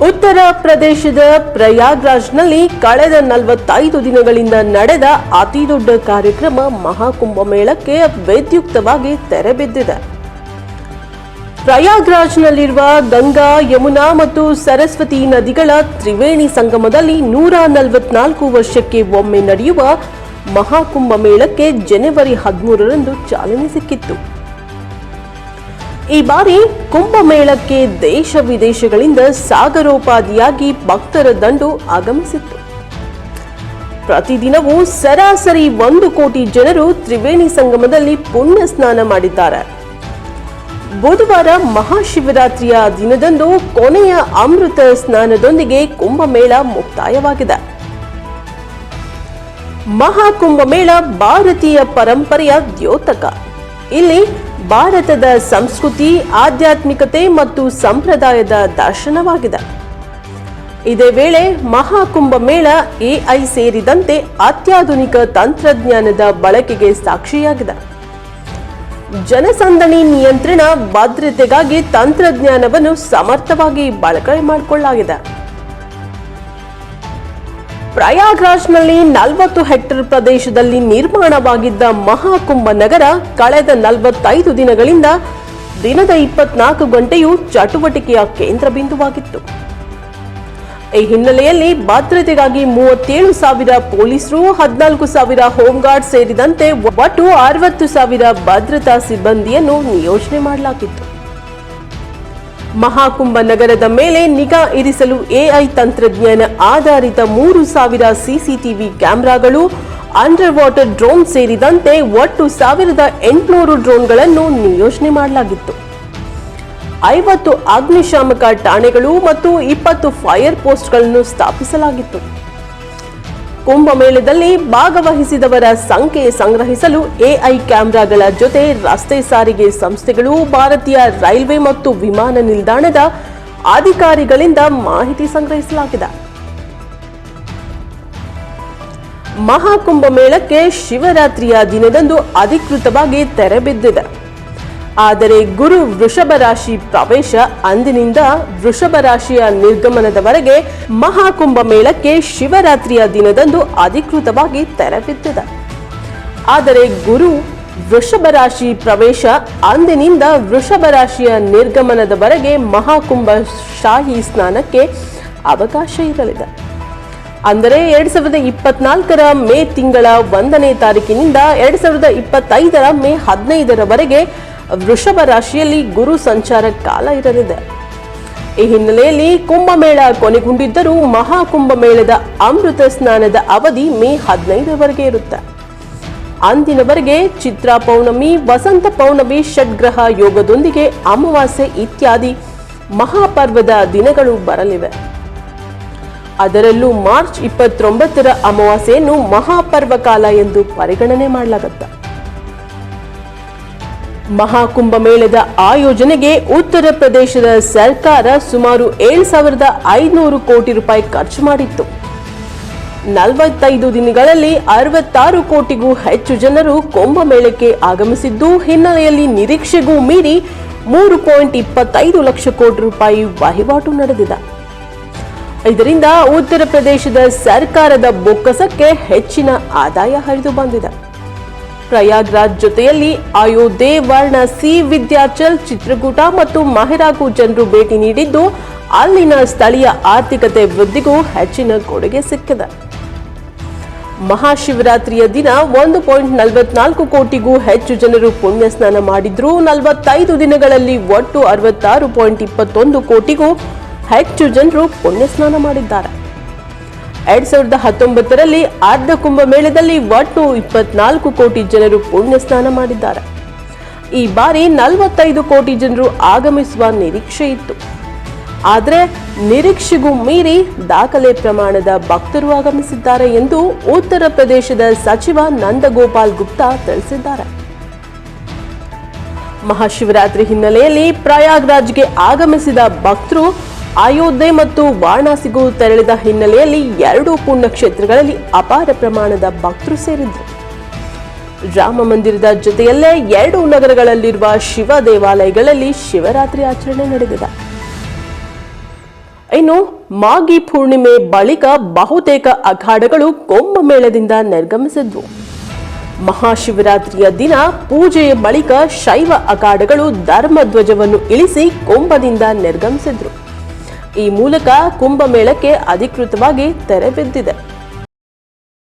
ಉತ್ತರ ಪ್ರದೇಶದ ಪ್ರಯಾಗ್ರಾಜ್ನಲ್ಲಿ ಕಳೆದ ನಲವತ್ತೈದು ದಿನಗಳಿಂದ ನಡೆದ ಅತಿದೊಡ್ಡ ಕಾರ್ಯಕ್ರಮ ಮಹಾಕುಂಭಮೇಳಕ್ಕೆ ವ್ಯತ್ಯುಕ್ತವಾಗಿ ತೆರೆಬಿದ್ದಿದೆ ಪ್ರಯಾಗ್ರಾಜ್ನಲ್ಲಿರುವ ಗಂಗಾ, ಯಮುನಾ ಮತ್ತು ಸರಸ್ವತಿ ನದಿಗಳ ತ್ರಿವೇಣಿ ಸಂಗಮದಲ್ಲಿ ನೂರ ನಲವತ್ನಾಲ್ಕು ವರ್ಷಕ್ಕೆ ಒಮ್ಮೆ ನಡೆಯುವ ಮಹಾಕುಂಭ ಮೇಳಕ್ಕೆ ಜನವರಿ ಹದಿಮೂರರಂದು ಚಾಲನೆ ಸಿಕ್ಕಿತ್ತು. ಈ ಬಾರಿ ಕುಂಭಮೇಳಕ್ಕೆ ದೇಶ ವಿದೇಶಗಳಿಂದ ಸಾಗರೋಪಾದಿಯಾಗಿ ಭಕ್ತರ ದಂಡು ಆಗಮಿಸಿತ್ತು. ಪ್ರತಿದಿನವೂ ಸರಾಸರಿ ಒಂದು ಕೋಟಿ ಜನರು ತ್ರಿವೇಣಿ ಸಂಗಮದಲ್ಲಿ ಪುಣ್ಯ ಸ್ನಾನ ಮಾಡಿದ್ದಾರೆ. ಬುಧವಾರ ಮಹಾಶಿವರಾತ್ರಿಯ ದಿನದಂದು ಕೊನೆಯ ಅಮೃತ ಸ್ನಾನದೊಂದಿಗೆ ಕುಂಭಮೇಳ ಮುಕ್ತಾಯವಾಗಿದೆ. ಮಹಾಕುಂಭಮೇಳ ಭಾರತೀಯ ಪರಂಪರೆಯ ದ್ಯೋತಕ. ಇಲ್ಲಿ ಭಾರತದ ಸಂಸ್ಕೃತಿ, ಆಧ್ಯಾತ್ಮಿಕತೆ ಮತ್ತು ಸಂಪ್ರದಾಯದ ದರ್ಶನವಾಗಿದೆ. ಇದೇ ವೇಳೆ ಮಹಾಕುಂಭ ಮೇಳ ಎಐ ಸೇರಿದಂತೆ ಅತ್ಯಾಧುನಿಕ ತಂತ್ರಜ್ಞಾನದ ಬಳಕೆಗೆ ಸಾಕ್ಷಿಯಾಗಿದೆ. ಜನಸಂದಣಿ ನಿಯಂತ್ರಣ, ಭದ್ರತೆಗಾಗಿ ತಂತ್ರಜ್ಞಾನವನ್ನು ಸಮರ್ಥವಾಗಿ ಬಳಕೆ ಮಾಡಿಕೊಳ್ಳಲಾಗಿದೆ. ಪ್ರಯಾಗ್ರಾಜ್ನಲ್ಲಿ ನಲವತ್ತು ಹೆಕ್ಟೇರ್ ಪ್ರದೇಶದಲ್ಲಿ ನಿರ್ಮಾಣವಾಗಿದ್ದ ಮಹಾಕುಂಭ ನಗರ ಕಳೆದ ನಲವತ್ತೈದು ದಿನಗಳಿಂದ ದಿನದ ಇಪ್ಪತ್ನಾಲ್ಕು ಗಂಟೆಯೂ ಚಟುವಟಿಕೆಯ ಕೇಂದ್ರ ಬಿಂದುವಾಗಿತ್ತು ಈ ಹಿನ್ನೆಲೆಯಲ್ಲಿ ಭದ್ರತೆಗಾಗಿ ಮೂವತ್ತೇಳು ಸಾವಿರ ಪೊಲೀಸರು, ಹದಿನಾಲ್ಕು ಸಾವಿರ ಹೋಮ್ಗಾರ್ಡ್ ಸೇರಿದಂತೆ ಒಟ್ಟು ಅರವತ್ತು ಸಾವಿರ ಭದ್ರತಾ ಸಿಬ್ಬಂದಿಯನ್ನು ನಿಯೋಜನೆ ಮಾಡಲಾಗಿತ್ತು. ಮಹಾಕುಂಭ ನಗರದ ಮೇಲೆ ನಿಗಾ ಇರಿಸಲು ಎಐ ತಂತ್ರಜ್ಞಾನ ಆಧಾರಿತ ಮೂರು ಸಾವಿರ ಸಿಸಿಟಿವಿ ಕ್ಯಾಮೆರಾಗಳು ಅಂಡರ್ ವಾಟರ್ ಡ್ರೋನ್ ಸೇರಿದಂತೆ ಒಟ್ಟು ಸಾವಿರದ ಎಂಟುನೂರು ಡ್ರೋನ್ಗಳನ್ನು ನಿಯೋಜನೆ ಮಾಡಲಾಗಿತ್ತು. ಐವತ್ತು ಅಗ್ನಿಶಾಮಕ ಠಾಣೆಗಳು ಮತ್ತು ಇಪ್ಪತ್ತು ಫೈರ್ ಪೋಸ್ಟ್ಗಳನ್ನು ಸ್ಥಾಪಿಸಲಾಗಿತ್ತು. ಕುಂಭಮೇಳದಲ್ಲಿ ಭಾಗವಹಿಸಿದವರ ಸಂಖ್ಯೆ ಸಂಗ್ರಹಿಸಲು ಎಐ ಕ್ಯಾಮೆರಾಗಳ ಜೊತೆ ರಸ್ತೆ ಸಾರಿಗೆ ಸಂಸ್ಥೆಗಳು, ಭಾರತೀಯ ರೈಲ್ವೆ ಮತ್ತು ವಿಮಾನ ನಿಲ್ದಾಣದ ಅಧಿಕಾರಿಗಳಿಂದ ಮಾಹಿತಿ ಸಂಗ್ರಹಿಸಲಾಗಿದೆ. ಮಹಾಕುಂಭಮೇಳಕ್ಕೆ ಶಿವರಾತ್ರಿಯ ದಿನದಂದು ಅಧಿಕೃತವಾಗಿ ತೆರೆ ಬಿದ್ದಿದೆ. ಆದರೆ ಗುರು ವೃಷಭ ರಾಶಿ ಪ್ರವೇಶ ಅಂದಿನಿಂದ ವೃಷಭ ರಾಶಿಯ ನಿರ್ಗಮನದವರೆಗೆ ಮಹಾಕುಂಭ ಮೇಳಕ್ಕೆ ಶಿವರಾತ್ರಿಯ ದಿನದಂದು ಅಧಿಕೃತವಾಗಿ ತೆರೆಬಿದ್ದಿದೆ ಆದರೆ ಗುರು ವೃಷಭ ರಾಶಿ ಪ್ರವೇಶ ಅಂದಿನಿಂದ ವೃಷಭ ರಾಶಿಯ ನಿರ್ಗಮನದವರೆಗೆ ಮಹಾಕುಂಭ ಶಾಹಿ ಸ್ನಾನಕ್ಕೆ ಅವಕಾಶ ಇರಲಿದೆ. ಅಂದರೆ ಎರಡ್ ಸಾವಿರದ ಇಪ್ಪತ್ನಾಲ್ಕರ ಮೇ ತಿಂಗಳ ಒಂದನೇ ತಾರೀಕಿನಿಂದ ಎರಡ್ ಸಾವಿರದ ಇಪ್ಪತ್ತೈದರ ಮೇ ಹದಿನೈದರವರೆಗೆ ವೃಷಭ ರಾಶಿಯಲ್ಲಿ ಗುರು ಸಂಚಾರ ಕಾಲ ಇರಲಿದೆ. ಈ ಹಿನ್ನೆಲೆಯಲ್ಲಿ ಕುಂಭಮೇಳ ಕೊನೆಗೊಂಡಿದ್ದರೂ ಮಹಾಕುಂಭಮೇಳದ ಅಮೃತ ಸ್ನಾನದ ಅವಧಿ ಮೇ ಹದಿನೈದರವರೆಗೆ ಇರುತ್ತೆ. ಅಂದಿನವರೆಗೆ ಚಿತ್ರ ಪೌರ್ಣಮಿ, ವಸಂತ ಪೌರ್ಣಮಿ, ಷಡ್ಗ್ರಹ ಯೋಗದೊಂದಿಗೆ ಅಮಾವಾಸ್ಯೆ ಇತ್ಯಾದಿ ಮಹಾಪರ್ವದ ದಿನಗಳು ಬರಲಿವೆ. ಅದರಲ್ಲೂ ಮಾರ್ಚ್ ಇಪ್ಪತ್ತೊಂಬತ್ತರ ಅಮಾವಾಸ್ಯೆಯನ್ನು ಮಹಾಪರ್ವ ಕಾಲ ಎಂದು ಪರಿಗಣನೆ ಮಾಡಲಾಗುತ್ತೆ. ಮಹಾಕುಂಭ ಮೇಳದ ಆಯೋಜನೆಗೆ ಉತ್ತರ ಪ್ರದೇಶದ ಸರ್ಕಾರ ಸುಮಾರು ಏಳು ಸಾವಿರದ ಐನೂರು ಕೋಟಿ ರೂಪಾಯಿ ಖರ್ಚು ಮಾಡಿತ್ತು. ನಲವತ್ತೈದು ದಿನಗಳಲ್ಲಿ ಅರವತ್ತಾರು ಕೋಟಿಗೂ ಹೆಚ್ಚು ಜನರು ಕುಂಭಮೇಳಕ್ಕೆ ಆಗಮಿಸಿದ್ದು, ಹಿನ್ನೆಲೆಯಲ್ಲಿ ನಿರೀಕ್ಷೆಗೂ ಮೀರಿ ಮೂರು ಪಾಯಿಂಟ್ ಇಪ್ಪತ್ತೈದು ಲಕ್ಷ ಕೋಟಿ ರೂಪಾಯಿ ವಹಿವಾಟು ನಡೆದಿದೆ. ಇದರಿಂದ ಉತ್ತರ ಪ್ರದೇಶದ ಸರ್ಕಾರದ ಬೊಕ್ಕಸಕ್ಕೆ ಹೆಚ್ಚಿನ ಆದಾಯ ಹರಿದು ಬಂದಿದೆ. ಪ್ರಯಾಗ್ರಾಜ್ ಜೊತೆಯಲ್ಲಿ ಅಯೋಧ್ಯೆ ಸಿ ವಿದ್ಯಾಚಲ್, ಚಿತ್ರಕೂಟ ಮತ್ತು ಮಹಿರಾಗೂ ಜನರು ಭೇಟಿ ನೀಡಿದ್ದು, ಅಲ್ಲಿನ ಸ್ಥಳೀಯ ಆರ್ಥಿಕತೆ ವೃದ್ಧಿಗೂ ಹೆಚ್ಚಿನ ಕೊಡುಗೆ ಸಿಕ್ಕಿದೆ. ಮಹಾಶಿವರಾತ್ರಿಯ ದಿನ ಒಂದು ಪಾಯಿಂಟ್ ನಲವತ್ನಾಲ್ಕು ಕೋಟಿಗೂ ಹೆಚ್ಚು ಜನರು ಪುಣ್ಯ ಸ್ನಾನ ಮಾಡಿದ್ರು, ನಲವತ್ತೈದು ದಿನಗಳಲ್ಲಿ ಒಟ್ಟು ಅರವತ್ತಾರು ಪಾಯಿಂಟ್ ಇಪ್ಪತ್ತೊಂದು ಕೋಟಿಗೂ ಹೆಚ್ಚು ಜನರು ಪುಣ್ಯ ಸ್ನಾನ ಮಾಡಿದ್ದಾರೆ. ಎರಡ್ ಸಾವಿರದ ಹತ್ತೊಂಬತ್ತರಲ್ಲಿ ಅರ್ಧ ಕುಂಭಮೇಳದಲ್ಲಿ ಒಟ್ಟು ಇಪ್ಪತ್ನಾಲ್ಕು ಕೋಟಿ ಜನರು ಪುಣ್ಯ ಸ್ನಾನ ಮಾಡಿದ್ದಾರೆ. ಈ ಬಾರಿ ನಲವತ್ತೈದು ಕೋಟಿ ಜನರು ಆಗಮಿಸುವ ನಿರೀಕ್ಷೆ ಇತ್ತು. ಆದರೆ ನಿರೀಕ್ಷೆಗೂ ಮೀರಿ ದಾಖಲೆ ಪ್ರಮಾಣದ ಭಕ್ತರು ಆಗಮಿಸಿದ್ದಾರೆ ಎಂದು ಉತ್ತರ ಪ್ರದೇಶದ ಸಚಿವ ನಂದಗೋಪಾಲ್ ಗುಪ್ತಾ ತಿಳಿಸಿದ್ದಾರೆ. ಮಹಾಶಿವರಾತ್ರಿ ಹಿನ್ನೆಲೆಯಲ್ಲಿ ಪ್ರಯಾಗ್ರಾಜ್ಗೆ ಆಗಮಿಸಿದ ಭಕ್ತರು ಅಯೋಧ್ಯೆ ಮತ್ತು ವಾರಣಾಸಿಗೂ ತೆರಳಿದ ಹಿನ್ನೆಲೆಯಲ್ಲಿ ಎರಡೂ ಪುಣ್ಯಕ್ಷೇತ್ರಗಳಲ್ಲಿ ಅಪಾರ ಪ್ರಮಾಣದ ಭಕ್ತರು ಸೇರಿದ್ದರು. ರಾಮ ಮಂದಿರದ ಜೊತೆಯಲ್ಲೇ ಎರಡು ನಗರಗಳಲ್ಲಿರುವ ಶಿವ ದೇವಾಲಯಗಳಲ್ಲಿ ಶಿವರಾತ್ರಿ ಆಚರಣೆ ನಡೆದಿದೆ. ಇನ್ನು ಮಾಗಿ ಪೂರ್ಣಿಮೆ ಬಳಿಕ ಬಹುತೇಕ ಅಖಾಡಗಳು ಕುಂಭಮೇಳದಿಂದ ನಿರ್ಗಮಿಸಿದ್ವು. ಮಹಾಶಿವರಾತ್ರಿಯ ದಿನ ಪೂಜೆಯ ಬಳಿಕ ಶೈವ ಅಖಾಡಗಳು ಧರ್ಮಧ್ವಜವನ್ನು ಇಳಿಸಿ ಕುಂಭದಿಂದ ನಿರ್ಗಮಿಸಿದ್ರು. ಈ ಮೂಲಕ ಕುಂಭಮೇಳಕ್ಕೆ ಅಧಿಕೃತವಾಗಿ ತೆರೆ ಬಿದ್ದಿದೆ.